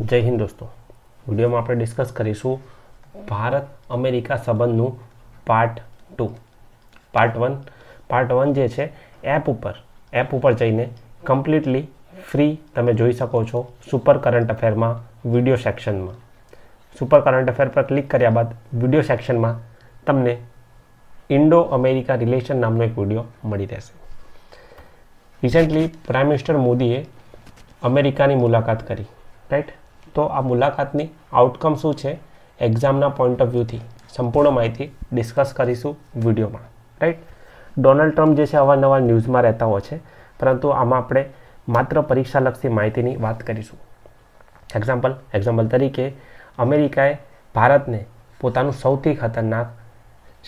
જય હિન્દ દોસ્તો. વિડીયોમાં આપણે ડિસ્કસ કરીશું Bharat America સંબંધનું part two part one part one જે છે એપ ઉપર. એપ ઉપર જઈને કમ્પ્લીટલી ફ્રી તમે જોઈ શકો છો સુપર કરંટ અફેરમાં વીડિયો સેક્શનમાં સુપર કરંટ અફેર પર ક્લિક કર્યા બાદ વીડિયો સેક્શનમાં તમને ઇન્ડો અમેરિકા રિલેશન નામનો એક વીડિયો મળી રહેશે. રિસેન્ટલી પ્રાઇમ મિનિસ્ટર મોદીએ અમેરિકાની મુલાકાત કરી. રાઈટ તો આ મુલાકાતની આઉટકમ શું છે? એક્ઝામના પોઈન્ટ ઓફ વ્યૂથી સંપૂર્ણ માહિતી ડિસ્કસ કરીશું વિડીયોમાં. રાઈટ ડોનાલ્ડ ટ્રમ્પ જે છે અવારનવાર ન્યૂઝમાં રહેતા હોય છે, પરંતુ આમાં આપણે માત્ર પરીક્ષાલક્ષી માહિતીની વાત કરીશું. એક્ઝામ્પલ એક્ઝામ્પલ તરીકે અમેરિકાએ ભારતને પોતાનું સૌથી ખતરનાક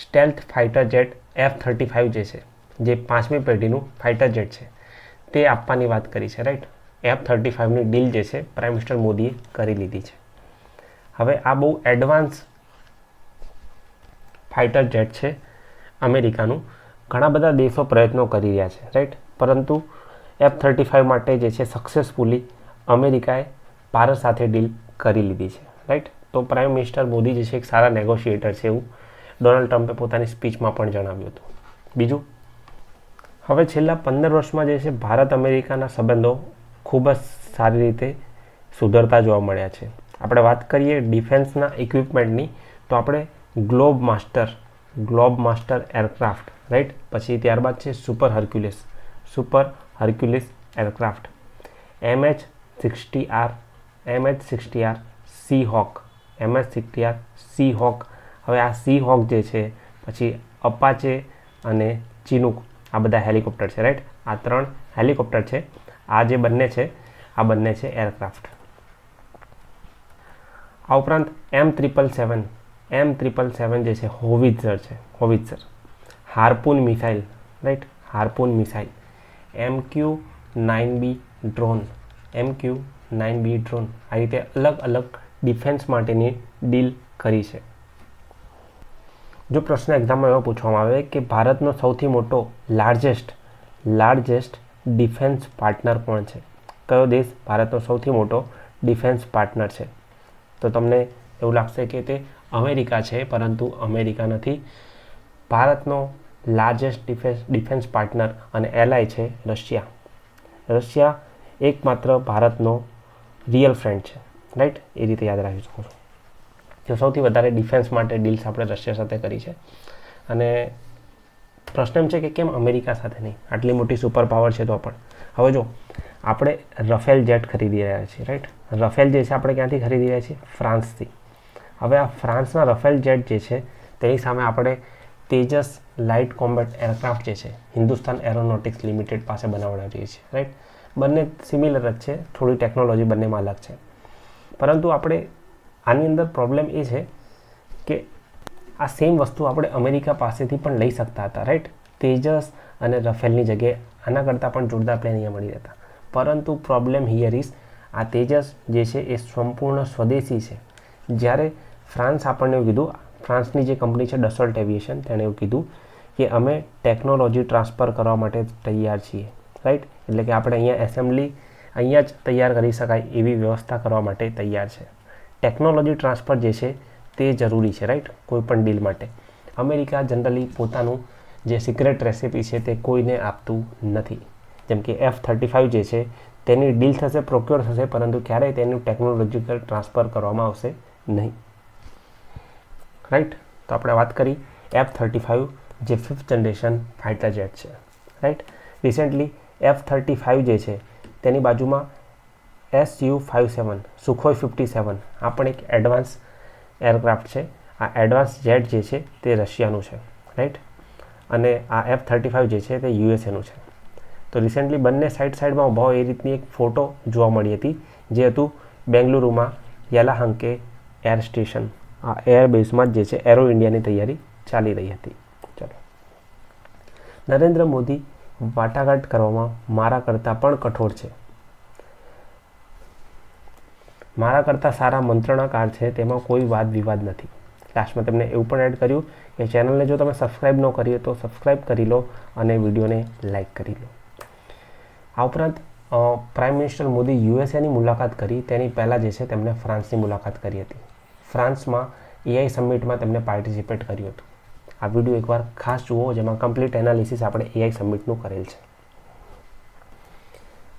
stealth fighter jet F thirty five જે છે, જે પાંચમી પેઢીનું ફાઇટર જેટ છે, તે આપવાની વાત કરી છે રાઈટ એફ થર્ટી ફાઇવની ડીલ જે છે પ્રાઇમ મિનિસ્ટર મોદીએ કરી લીધી છે. હવે આ બહુ એડવાન્સ ફાઇટર જેટ છે અમેરિકાનું. ઘણા બધા દેશો પ્રયત્નો કરી રહ્યા છે રાઈટ પરંતુ એફ થર્ટી ફાઇવ માટે જે છે સક્સેસફુલી અમેરિકાએ ભારત સાથે ડીલ કરી લીધી છે રાઈટ તો પ્રાઇમ મિનિસ્ટર મોદી જે છે, એક સારા નેગોશિએટર છે એવું ડોનાલ્ડ ટ્રમ્પે પોતાની સ્પીચમાં પણ જણાવ્યું હતું. બીજું, હવે છેલ્લા પંદર વર્ષમાં જે છે ભારત અમેરિકાના સંબંધો ખૂબ જ સારી રીતે સુધરતા જોવા મળ્યા છે. આપણે વાત કરીએ ડિફેન્સના ઇક્વિપમેન્ટની તો આપણે globe master globe master aircraft right પછી ત્યારબાદ છે super Hercules super Hercules aircraft M H sixty R M H sixty R C hawk M H sixty R C hawk હવે આ સી હોક જે છે, પછી અપાચે અને ચિનુક આ બધા હેલિકોપ્ટર છે રાઈટ આ ત્રણ હેલિકોપ્ટર છે. આ જે બંને છે, આ બંને છે એરક્રાફ્ટ. આ ઉપરાંત એમ ત્રિપલ સેવન, એમ ત્રિપલ સેવન જે છે, હોવિત્ઝર છે, howitzer. Harpoon missile, right? Harpoon missile. M Q nine B drone M Q nine B drone. આ રીતે અલગ અલગ ડિફેન્સ માટેની ડીલ કરી છે. જો પ્રશ્ન એક્ઝામમાં એવો પૂછવામાં આવે કે ભારતનો સૌથી મોટો લાર્જેસ્ટ લાર્જેસ્ટ ડિફેન્સ પાર્ટનર કોણ છે. કયો દેશ ભારતનો સૌથી મોટો ડિફેન્સ પાર્ટનર છે? તો તમને એવું લાગશે કે તે અમેરિકા છે, પરંતુ અમેરિકા નથી. ભારતનો લાર્જેસ્ટ ડિફેન્સ ડિફેન્સ પાર્ટનર અને એલાય છે રશિયા. રશિયા એકમાત્ર ભારતનો રિયલ ફ્રેન્ડ છે. રાઈટ એ રીતે યાદ રાખી શકો છો. તો સૌથી વધારે ડિફેન્સ માટે ડીલ્સ આપણે રશિયા સાથે કરી છે. અને પ્રશ્ન એમ છે કે કેમ અમેરિકા સાથે નહીં? આટલી મોટી સુપર પાવર છે તો પણ. હવે જો, આપણે રફેલ જેટ ખરીદી રહ્યા છીએ રાઈટ રફેલ જે છે આપણે ક્યાંથી ખરીદી રહ્યા છીએ? ફ્રાન્સથી. હવે આ ફ્રાન્સના રફેલ જેટ જે છે, તેની સામે આપણે તેજસ લાઇટ કોમ્બેટ એરક્રાફ્ટ જે છે, હિન્દુસ્તાન એરોનોટિક્સ લિમિટેડ પાસે બનાવડાવીએ છીએ રાઈટ બંને સિમિલર જ છે, થોડી ટેકનોલોજી બંનેમાં અલગ છે. પરંતુ આપણે આની અંદર પ્રોબ્લેમ એ છે કે આ સેમ વસ્તુ આપણે અમેરિકા પાસેથી પણ લઈ શકતા હતા રાઈટ તેજસ અને રફેલની જગ્યાએ આના કરતાં પણ જોરદાર પ્લેન અહીંયા મળી રહેતા. પરંતુ પ્રોબ્લેમ હિયર ઇઝ આ તેજસ જે છે એ સંપૂર્ણ સ્વદેશી છે. જ્યારે ફ્રાન્સ આપણને એવું કીધું, ફ્રાન્સની જે કંપની છે ડસોલ્ટ એવિએશન તેણે એવું કીધું કે અમે ટેકનોલોજી ટ્રાન્સફર કરવા માટે તૈયાર છીએ રાઈટ એટલે કે આપણે અહીંયા એસેમ્બલી અહીંયા જ તૈયાર કરી શકાય એવી વ્યવસ્થા કરવા માટે તૈયાર છે. ટેકનોલોજી ટ્રાન્સફર જે છે તે જરૂરી છે રાઈટ કોઈ પણ ડીલ માટે. અમેરિકા જનરલી પોતાનું જે સિક્રેટ રેસિપી છે તે કોઈને આપતું નથી. જેમ કે એફ થર્ટી ફાઇવ જે છે, તેની ડીલ થશે પ્રોક્યોર થશે, પરંતુ ક્યારેય તેનું ટેકનોલોજીકલ ટ્રાન્સફર કરવામાં આવશે નહીં. રાઈટ તો આપણે વાત કરી એફ થર્ટી ફાઇવ જે ફિફ્થ જનરેશન ફાઇટર જેટ છે. Right recently F thirty five જે છે, તેની બાજુમાં S U five seven Sukhoi fifty seven આ પણ એક એડવાન્સ એરક્રાફ્ટ છે. આ એડવાન્સ જેટ જે છે તે રશિયાનું છે, રાઈટ? અને આ એફ થર્ટી ફાઇવ જે છે તે યુએસએનું છે. તો રિસેન્ટલી બંને સાઈડ સાઈડમાં ઊભા હોય એ રીતની એક ફોટો જોવા મળી હતી, જે હતું બેંગલુરુમાં યલાહંકે એર સ્ટેશન આ એરબેઝમાં જ જે છે એરો ઇન્ડિયાની તૈયારી ચાલી રહી હતી. ચલો. નરેન્દ્ર મોદી વાટાઘાટ કરવામાં મારા કરતાં પણ કઠોર છે. મારા કરતાં સારા મંત્રણાકાર છે, તેમાં કોઈ વાદ વિવાદ નથી. લાસ્ટમાં તમને એવું પણ એડ કર્યું કે ચેનલને જો તમે સબસ્ક્રાઈબ ન કરીએ તો સબસ્ક્રાઈબ કરી લો અને વિડીયોને લાઇક કરી લો. આ ઉપરાંત પ્રાઇમ મિનિસ્ટર મોદી યુએસએની મુલાકાત કરી. તેની પહેલાં જે છે તેમણે ફ્રાન્સની મુલાકાત કરી હતી. ફ્રાન્સમાં એઆઈ સમિટમાં તેમણે પાર્ટિસિપેટ કર્યું હતું. આ વીડિયો એકવાર ખાસ જુઓ, જેમાં કમ્પ્લીટ એનાલિસિસ આપણે એઆઈ સમિટનું કરેલ છે.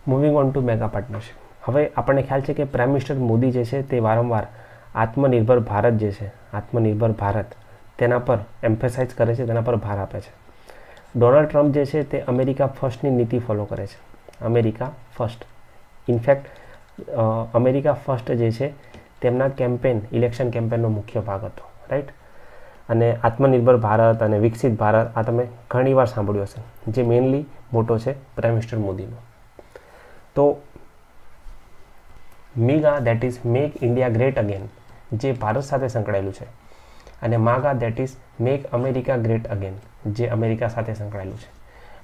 Moving on to mega partnership હવે આપણને ખ્યાલ છે કે પ્રાઇમ મિનિસ્ટર મોદી જે છે તે વારંવાર આત્મનિર્ભર ભારત જે છે, આત્મનિર્ભર ભારત, તેના પર એમ્ફેસાઇઝ કરે છે, તેના પર ભાર આપે છે. ડોનાલ્ડ ટ્રમ્પ જે છે તે અમેરિકા ફર્સ્ટની નીતિ ફોલો કરે છે. America first in fact America first જે છે તેમના કેમ્પેન ઇલેક્શન કેમ્પેનનો મુખ્ય ભાગ હતો રાઈટ અને આત્મનિર્ભર ભારત અને વિકસિત ભારત આ તમે ઘણીવાર સાંભળ્યું હશે. જે મેઇનલી મોટો છે પ્રાઇમ મિનિસ્ટર મોદીનો. તો MIGA that is make India great again જે ભારત સાથે સંકળાયેલું છે. અને MAGA that is make America great again જે અમેરિકા સાથે સંકળાયેલું છે.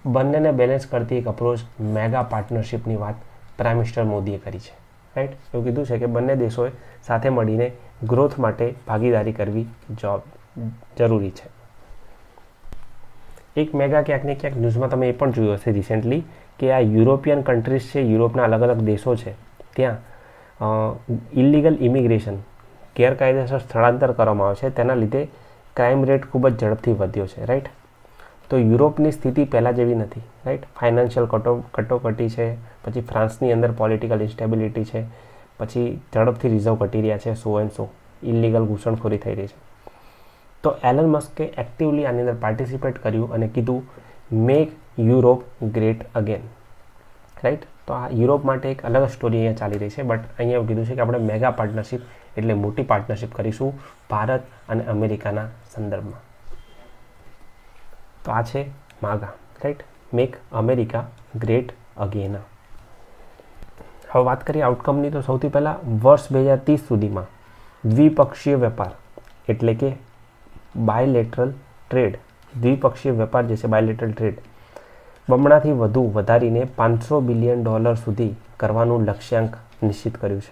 બંનેને બેલેન્સ કરતી એક અપ્રોચ મેગા પાર્ટનરશિપની વાત પ્રાઇમ મિનિસ્ટર મોદીએ કરી છે. રાઈટ એવું કીધું છે કે બંને દેશોએ સાથે મળીને ગ્રોથ માટે ભાગીદારી કરવી જોબ જરૂરી છે. એક મેગા ક્યાંક ને ક્યાંક ન્યૂઝમાં તમે એ પણ જોયું હશે રિસેન્ટલી કે આ યુરોપિયન કન્ટ્રીઝ છે, યુરોપના અલગ અલગ દેશો છે, ત્યાં ઇલિગલ ઇમિગ્રેશન ગેરકાયદેસર સ્થળાંતર કરવામાં આવે છે. તેના લીધે ક્રાઇમ રેટ ખૂબ જ ઝડપથી વધ્યો છે રાઈટ તો યુરોપની સ્થિતિ પહેલાં જેવી નથી રાઈટ ફાઇનાન્શિયલ કટો, કટોકટી છે, પછી ફ્રાન્સની અંદર પોલિટિકલ ઇન્સ્ટેબિલિટી છે, પછી ઝડપથી રિઝર્વ ઘટી રહ્યા છે સો એન્ડ સો ઇલિગલ ઘૂસણખોરી થઈ રહી છે. તો એલન મસ્કે એક્ટિવલી આની અંદર પાર્ટિસિપેટ કર્યું અને કીધું make Europe great again right તો આ યુરોપ માટે એક અલગ સ્ટોરી અહીંયા ચાલી રહી છે બટ અહીંયા એવું કીધું છે કે આપણે મેગા પાર્ટનરશિપ એટલે મોટી પાર્ટનરશિપ કરીશું ભારત અને અમેરિકાના સંદર્ભમાં. તો આ છે MAGA right make America great again હવે વાત કરીએ આઉટકમની તો સૌથી પહેલાં વર્ષ બે હજાર ત્રીસ સુધીમાં દ્વિપક્ષીય વેપાર, એટલે કે બાયલેટરલ ટ્રેડ દ્વિપક્ષીય વેપાર જે છે બાયલેટરલ ટ્રેડ બમણાથી વધુ વધારીને પાંચસો બિલિયન ડોલર સુધી કરવાનું લક્ષ્યાંક નિશ્ચિત કર્યું છે.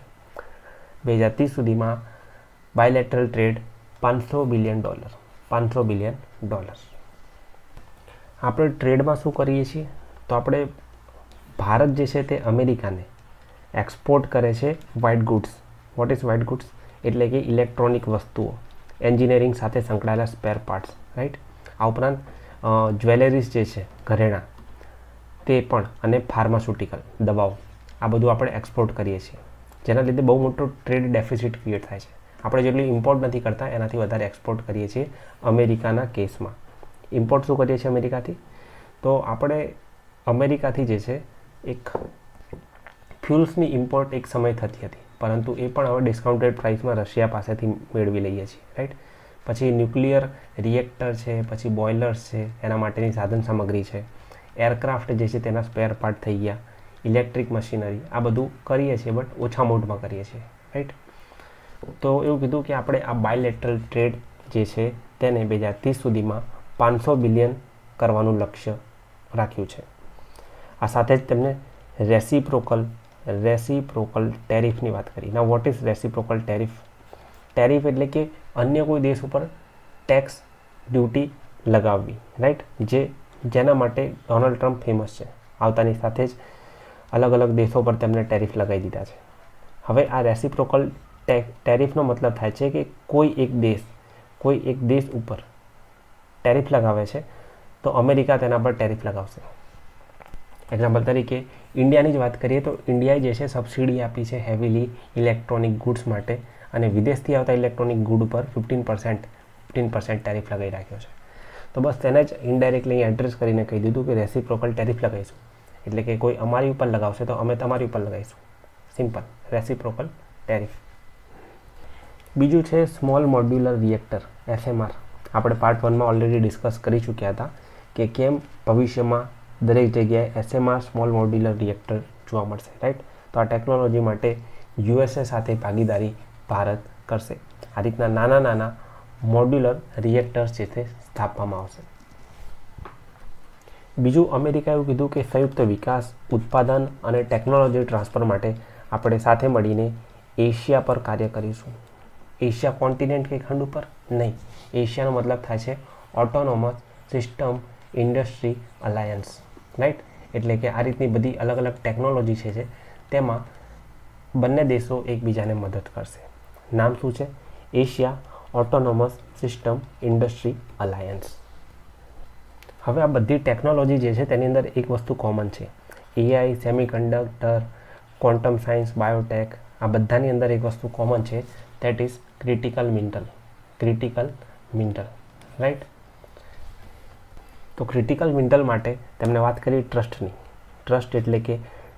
બે હજાર ત્રીસ સુધીમાં બાયલેટરલ ટ્રેડ પાંચસો બિલિયન ડોલર, પાંચસો બિલિયન ડોલર. આપણે ટ્રેડમાં શું કરીએ છીએ? તો આપણે ભારત જે છે તે અમેરિકાને એક્સપોર્ટ કરે છે white goods what is white goods એટલે કે ઇલેક્ટ્રોનિક વસ્તુઓ. એન્જિનિયરિંગ સાથે સંકળાયેલા સ્પેર પાર્ટ્સ રાઈટ આ ઉપરાંત જ્વેલરીઝ જે છે, ઘરેણાં. તે પણ અને ફાર્માસ્યુટિકલ દવાઓ, આ બધું આપણે એક્સપોર્ટ કરીએ છીએ. જેના લીધે બહુ મોટો ટ્રેડ ડેફિસિટ ક્રિએટ થાય છે. આપણે જેટલું ઇમ્પોર્ટ નથી કરતા, એનાથી વધારે એક્સપોર્ટ કરીએ છીએ અમેરિકાના કેસમાં. ઇમ્પોર્ટ શું કરીએ છીએ અમેરિકાથી? તો આપણે અમેરિકાથી જે છે, એક ફ્યુલ્સની ઇમ્પોર્ટ એક સમય થતી હતી, પરંતુ એ પણ હવે ડિસ્કાઉન્ટેડ પ્રાઇસમાં રશિયા પાસેથી મેળવી લઈએ છીએ રાઈટ પછી ન્યુક્લિયર રિએક્ટર છે, પછી બોઇલર્સ છે, એના માટેની સાધન સામગ્રી છે. એરક્રાફ્ટ જે છે તેના સ્પેર પાર્ટ થઈ ગયા. ઇલેક્ટ્રિક મશીનરી આ બધું કરીએ છીએ બટ ઓછા મોડમાં કરીએ છીએ. રાઈટ તો એવું કીધું કે આપણે આ બાયલેટરલ ટ્રેડ જે છે તેને બે હજાર ત્રીસ સુધીમાં પાંચસો બિલિયન કરવાનું લક્ષ્ય રાખ્યું છે. આ સાથે જ તેમને રેસીપ્રોકલ રેસીપ્રોકલ ટેરિફની વાત કરી. ના what is reciprocal tariff tariff એટલે કે અન્ય કોઈ દેશ ઉપર ટેક્સ ડ્યુટી લગાવવી. રાઈટ જે જેના માટે ડોનાલ્ડ ટ્રમ્પ ફેમસ છે. આવતાની સાથે જ અલગ અલગ દેશો પર તેમને ટેરિફ લગાવી દીધા છે. હવે આ રેસિપ્રોકલ ટેરિફનો મતલબ થાય છે કે કોઈ એક દેશ, કોઈ એક દેશ ઉપર ટેરિફ લગાવે છે, તો અમેરિકા તેના પર ટેરિફ લગાવશે. એક્ઝામ્પલ તરીકે ઇન્ડિયાની જ વાત કરીએ તો ઇન્ડિયાએ જે છે સબસિડી આપી છે હેવીલી ઇલેક્ટ્રોનિક ગુડ્સ માટે અને વિદેશથી આવતા ઇલેક્ટ્રોનિક ગુડ ઉપર fifteen percent fifteen percent tariff લગાવી રાખ્યો છે. તો બસ તેને જ ઇનડાયરેક્ટલી એડ્રેસ કરીને કહી દીધું કે રેસિપ્રોકલ ટેરિફ લગાવીશું. એટલે કે કોઈ અમારી ઉપર લગાવશે તો અમે તમારી ઉપર લગાવીશું. સિમ્પલ રેસિપ્રોકલ ટેરિફ બીજું છે સ્મોલ મોડ્યુલર રિએક્ટર એસએમઆર આપણે પાર્ટ વનમાં ઓલરેડી ડિસ્કસ કરી ચૂક્યા હતા કે કેમ ભવિષ્યમાં દરેક જગ્યાએ એસએમઆર સ્મોલ મોડ્યુલર રિએક્ટર જોવા મળશે રાઈટ તો આ ટેકનોલોજી માટે યુએસએ સાથે ભાગીદારી ભારત કરશે. આ રીતના નાના નાના મોડ્યુલર રિએક્ટર્સ જે તે સ્થાપવામાં આવશે. બીજું અમેરિકાએ એવું કીધું કે સંયુક્ત વિકાસ, ઉત્પાદન અને ટેકનોલોજી ટ્રાન્સફર માટે આપણે સાથે મળીને એશિયા પર કાર્ય કરીશું. એશિયા કોન્ટિનેન્ટ કે ખંડ ઉપર? નહીં. એશિયાનો મતલબ થાય છે autonomous system industry alliance. Right? એટલે કે આ રીતની બધી અલગ અલગ ટેકનોલોજી છે તેમાં બંને દેશો એકબીજાને મદદ કરશે. નામ શું છે? Asia autonomous system industry alliance હવે આ બધી ટેકનોલોજી જે છે તેની અંદર એક વસ્તુ કોમન છે. AI semiconductor quantum science biotech આ બધાની અંદર એક વસ્તુ કોમન છે. That is critical mineral critical mineral right તો ક્રિટિકલ મિનરલ માટે તેમને વાત કરી ટ્રસ્ટની ટ્રસ્ટ એટલે કે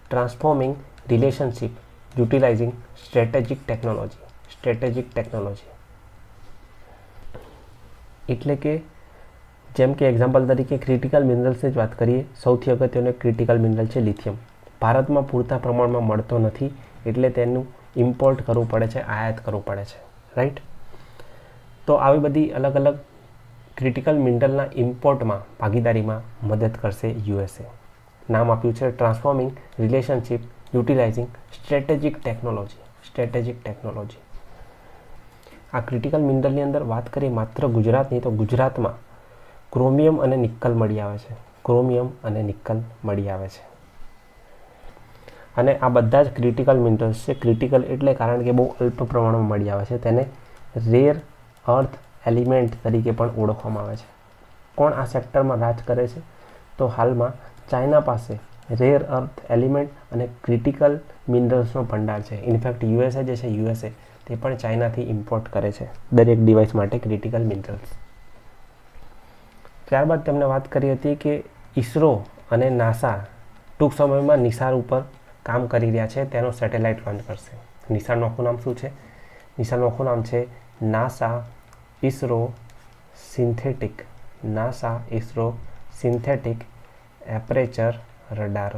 transforming relationship utilising strategic technology strategic technology એટલે કે જેમ કે એક્ઝામ્પલ તરીકે ક્રિટિકલ મિનરલ્સની જ વાત કરીએ, સૌથી અગત્યનું ક્રિટિકલ મિનરલ છે લિથિયમ ભારતમાં પૂરતા પ્રમાણમાં મળતો નથી, એટલે તેનું ઇમ્પોર્ટ કરવું પડે છે, આયાત કરવું પડે છે. રાઈટ તો આવી બધી અલગ અલગ ક્રિટિકલ મિનરલના ઇમ્પોર્ટમાં ભાગીદારીમાં મદદ કરશે યુએસએ નામ આપ્યું છે transforming relationship utilising strategic technology strategic technology આ ક્રિટિકલ મિનરલની અંદર વાત કરીએ માત્ર ગુજરાતની તો ગુજરાતમાં ક્રોમિયમ અને નિક્કલ મળી આવે છે. ક્રોમિયમ અને નિક્કલ મળી આવે છે. અને આ બધા જ ક્રિટિકલ મિનરલ્સ છે. ક્રિટિકલ એટલે કારણ કે બહુ અલ્પ પ્રમાણમાં મળી આવે છે. તેને રેર અર્થ એલિમેન્ટ તરીકે પણ ઓળખવામાં આવે છે. કોણ આ સેક્ટરમાં રાજ કરે છે? તો હાલમાં ચાઇના પાસે રેર અર્થ એલિમેન્ટ અને ક્રિટિકલ મિનરલ્સનો ભંડાર છે. ઇનફેક્ટ યુએસએ જે છે યુએસએ તે પણ ચાઇનાથી ઇમ્પોર્ટ કરે છે, દરેક ડિવાઇસ માટે ક્રિટિકલ મિનરલ્સ ત્યારબાદ તેમણે વાત કરી હતી કે ઇસરો અને નાસા ટૂંક સમયમાં નિસાર ઉપર કામ કરી રહ્યા છે, તેનો સેટેલાઇટ લોન્ચ કરશે. નિસારનું આખું નામ શું છે? નિસારનું આખું નામ છે NASA ISRO synthetic. NASA ISRO synthetic aperture radar.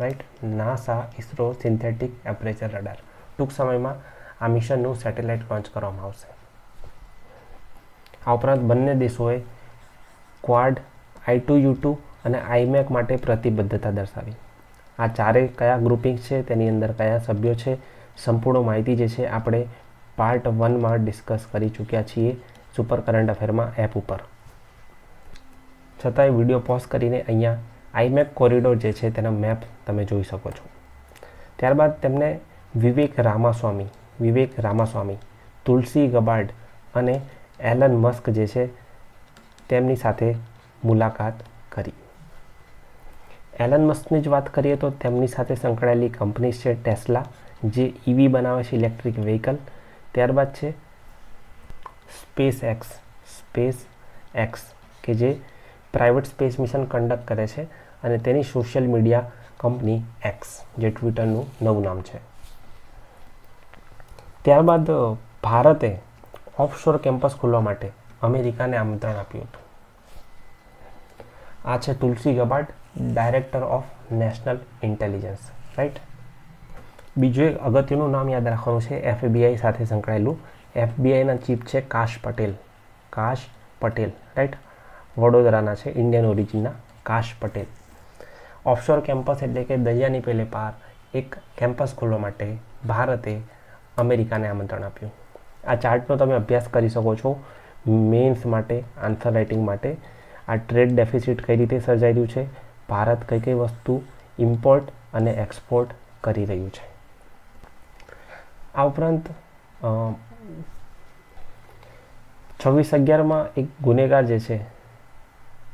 Right? NASA ISRO synthetic aperture radar. ટૂંક સમયમાં આ મિશનનું સેટેલાઇટ લોન્ચ કરવામાં આવશે. આ ઉપરાંત બંને દેશોએ Quad, I two U two અને આઈમેક માટે પ્રતિબદ્ધતા દર્શાવી. આ ચારેય કયા ગ્રુપિંગ છે, તેની અંદર કયા સભ્યો છે, સંપૂર્ણ માહિતી જે છે, આપણે પાર્ટ વનમાં ડિસ્કસ કરી ચૂક્યા છીએ સુપર કરંટ અફેરમાં એપ ઉપર. છતાંય વીડિયો પોઝ કરીને અહીંયા આઈમેક કોરિડોર જે છે, તેનો મેપ તમે જોઈ શકો છો. ત્યારબાદ તેમને વિવેક રામાસ્વામી વિવેક રામાસ્વામી, તુલસી ગબાર્ડ અને એલન મસ્ક જે છે, તેમની સાથે મુલાકાત કરી. એલન મસ્કની જ વાત કરીએ તો તેમની સાથે સંકળાયેલી કંપની છે ટેસ્લા, જે ઈવી બનાવે છે ઇલેક્ટ્રિક વ્હીકલ. ત્યારબાદ છે સ્પેસ એક્સ સ્પેસ એક્સ કે જે પ્રાઇવેટ સ્પેસ મિશન કન્ડક્ટ કરે છે અને તેની સોશિયલ મીડિયા કંપની એક્સ, જે ટ્વિટરનું નવું નામ છે. ત્યારબાદ ભારતે ઓફશોર કેમ્પસ ખોલવા માટે અમેરિકાને આમંત્રણ આપ્યું હતું. આ છે Tulsi Gabbard director of national intelligence right બીજું એક અગત્યનું નામ યાદ રાખવાનું છે એફબીઆઈ સાથે સંકળાયેલું. એફબીઆઈના ચીફ છે કાશ પટેલ. કાશ પટેલ રાઈટ વડોદરાના છે ઇન્ડિયન ઓરિજિનના કાશ પટેલ. ઓફશોર કેમ્પસ એટલે કે દરિયાની પેલે પાર એક કેમ્પસ ખોલવા માટે ભારતે અમેરિકાને આમંત્રણ આપ્યું. આ ચાર્ટનો તમે અભ્યાસ કરી શકો છો મેન્સ માટે, આન્સર રાઇટિંગ માટે. આ ટ્રેડ ડેફિસિટ કઈ રીતે સર્જાઈ રહ્યું છે? ભારત કઈ કઈ વસ્તુ ઇમ્પોર્ટ અને એક્સપોર્ટ કરી રહ્યું છે? આ ઉપરાંત છવ્વીસ અગિયારમાં એક ગુનેગાર જે છે,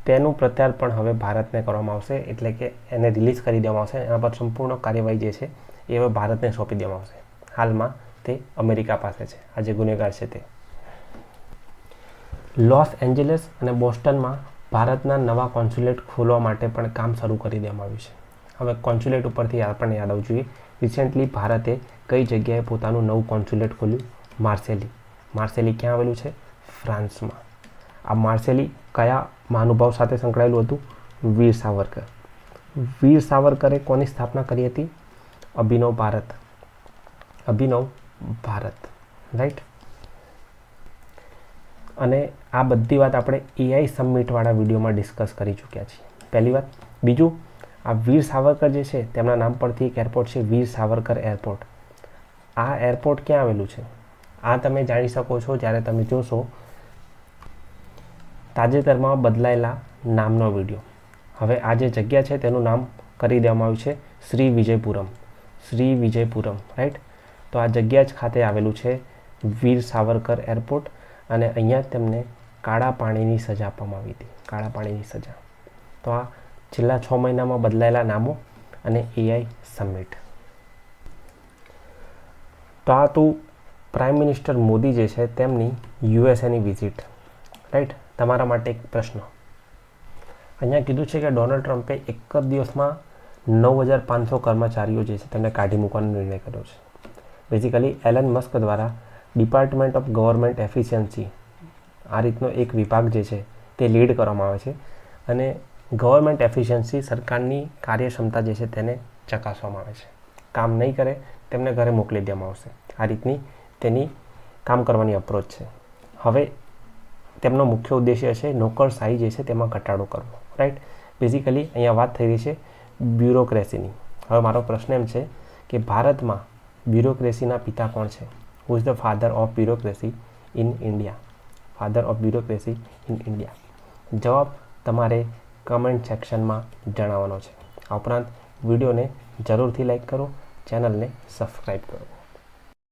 તેનું પ્રત્યાર્પણ હવે ભારતને કરવામાં આવશે. એટલે કે એને રિલીઝ કરી દેવામાં આવશે. એના પર સંપૂર્ણ કાર્યવાહી જે છે, એ હવે ભારતને સોંપી દેવામાં આવશે. હાલમાં તે અમેરિકા પાસે છે. આ જે ગુનેગાર છે તે. લોસ એન્જલસ અને બોસ્ટનમાં ભારતના નવા કોન્સ્યુલેટ ખોલવા માટે પણ કામ શરૂ કરી દેવામાં આવ્યું છે. હવે કોન્સ્યુલેટ ઉપરથી આપણને યાદ આવવું જોઈએ. રિસેન્ટલી ભારતે કઈ જગ્યાએ પોતાનું નવું કોન્સ્યુલેટ ખોલ્યું? માર્સેલી. માર્સેલી ક્યાં આવેલું છે? ફ્રાન્સમાં. આ માર્સેલી કયા મહાનુભાવ સાથે સંકળાયેલું હતું? વીર સાવરકર. વીર સાવરકરે કોની સ્થાપના કરી હતી? અભિનવ ભારત. અભિનવ ભારત રાઈટ અને આ બધી વાત આપણે એઆઈ સબમિટવાળા વિડીયોમાં ડિસ્કસ કરી ચૂક્યા છીએ. પહેલી વાત. બીજું, આ વીર સાવરકર જે છે, તેમના નામ પરથી એક એરપોર્ટ છે, વીર સાવરકર એરપોર્ટ આ એરપોર્ટ ક્યાં આવેલું છે? આ તમે જાણી શકો છો જ્યારે તમે જોશો, તાજેતરમાં બદલાયેલા નામનો વીડિયો. હવે આ જે જગ્યા છે, તેનું નામ કરી દેવામાં આવ્યું છે, શ્રી વિજયપુરમ. શ્રી વિજયપુરમ રાઈટ તો આ જગ્યા જ ખાતે આવેલું છે વીર સાવરકર એરપોર્ટ અને અહીંયા તેમને કાળા પાણીની સજા આપવામાં આવી હતી, કાળા પાણીની સજા. તો આ છેલ્લા છ મહિનામાં બદલાયેલા નામો અને એઆઈ સમિટ. તો આ તું પ્રાઇમ મિનિસ્ટર મોદી જે છે તેમની યુએસએની વિઝિટ રાઈટ તમારા માટે એક પ્રશ્ન. અહીંયા કીધું છે કે ડોનાલ્ડ ટ્રમ્પે એક જ દિવસમાં નવ હજાર પાંચસો કર્મચારીઓ જે છે તેમને કાઢી મૂકવાનો નિર્ણય કર્યો છે. બેઝિકલી એલન મસ્ક દ્વારા ડિપાર્ટમેન્ટ ઓફ ગવર્મેન્ટ એફિશિયન્સી આ રીતનો એક વિભાગ જે છે, તે લીડ કરવામાં આવે છે અને ગવર્મેન્ટ એફિશિયન્સી સરકારની કાર્યક્ષમતા જે છે, તેને ચકાસવામાં આવે છે. કામ નહીં કરે, તેમને ઘરે મોકલી દેવામાં આવશે. આ રીતની તેની કામ કરવાની અપ્રોચ છે. હવે તેમનો મુખ્ય ઉદ્દેશ્ય છે નોકરશાહી જે છે, તેમાં ઘટાડો કરવો રાઈટ બેઝિકલી અહીંયા વાત થઈ રહી છે બ્યુરોક્રેસીની હવે મારો પ્રશ્ન એમ છે કે ભારતમાં બ્યુરોક્રેસીના પિતા કોણ છે? Who is the father of bureaucracy in India father of bureaucracy in India જવાબ તમારે કમેન્ટ સેક્શનમાં જણાવવાનો છે. આ ઉપરાંત વિડીયોને જરૂરથી લાઈક કરો ચેનલને સબસ્ક્રાઈબ કરો.